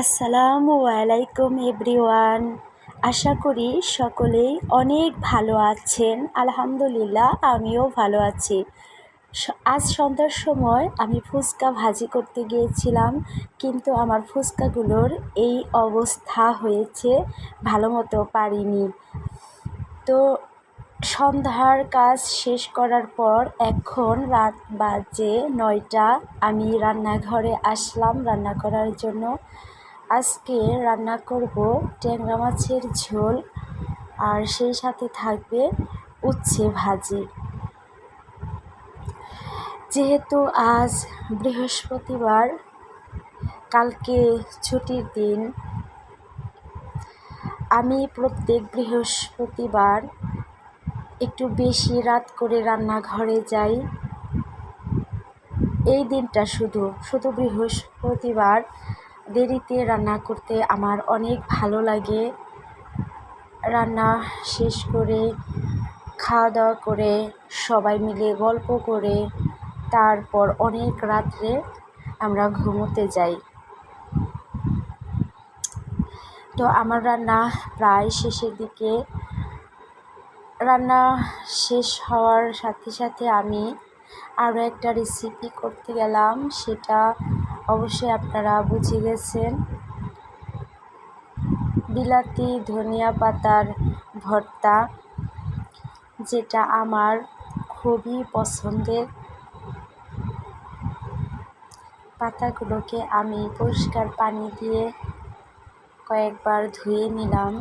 আসসালামু আলাইকুম এভরিওয়ান। আশা করি সকলেই অনেক ভালো আছেন। আলহামদুলিল্লাহ, আমিও ভালো আছি। আজ সন্ধ্যার সময় আমি ফুচকা ভাজি করতে গিয়েছিলাম, কিন্তু আমার ফুচকাগুলোর এই অবস্থা হয়েছে ভালো মতো পারিনি। তো সন্ধ্যার কাজ শেষ করার পর এখন রাত বাজে নয়টা, আমি রান্নাঘরে আসলাম রান্না করার জন্য। আজকে রান্না করব ট্যাংরা মাছের ঝোল আর সেই সাথে থাকবে উচ্ছে ভাজি। যেহেতু আজ বৃহস্পতিবার, কালকে ছুটির দিন, আমি প্রত্যেক বৃহস্পতিবার একটু বেশি রাত করে রান্নাঘরে যাই। এই দিনটা শুধু শুধু বৃহস্পতিবার দেরিতে রান্না করতে আমার অনেক ভালো লাগে। রান্না শেষ করে খাওয়া দাওয়া করে সবাই মিলে গল্প করে, তারপর অনেক রাত্রে আমরা ঘুমোতে যাই। তো আমার রান্না প্রায় শেষের দিকে। রান্না শেষ হওয়ার সাথে সাথে আমি আরও একটা রেসিপি করতে গেলাম, সেটা অবশ্যই আপনারা বুঝে গেছেন। বিলাতি ধনিয়া পাতার ভর্তা, যেটা আমার খুবই পছন্দের। পাতাগুলোকে আমি পরিষ্কার পানি দিয়ে কয়েকবার ধুয়ে নিলাম।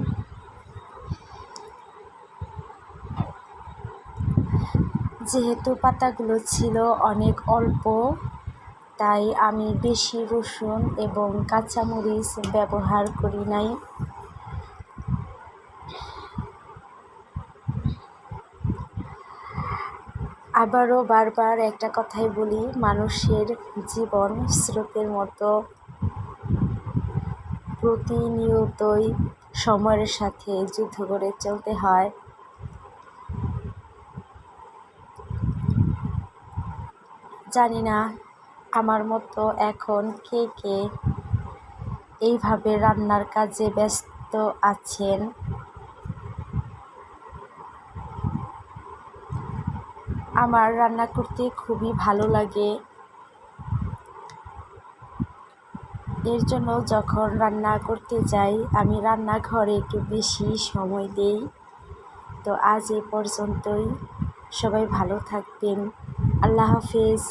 যেহেতু পাতাগুলো ছিল অনেক অল্প তাই আমি বেশি রসুন এবং কাঁচামরিচ ব্যবহার করি নাই। আবারও বারবার একটা কথাই বলি, মানুষের জীবন স্রোতের মতো। প্রতিনিয়তই সময়ের সাথে যুদ্ধ করে চলতে হয়। জানি না আমার মতো এখন কে কে এইভাবে রান্নার কাজে ব্যস্ত আছেন? আমার রান্না করতে খুবই ভালো লাগে। এর জন্য যখন রান্না করতে যাই, আমি রান্নাঘরে একটু বেশি সময় দেই। তো আজ এ পর্যন্তই। সবাই ভালো থাকবেন। আল্লাহ হাফেজ।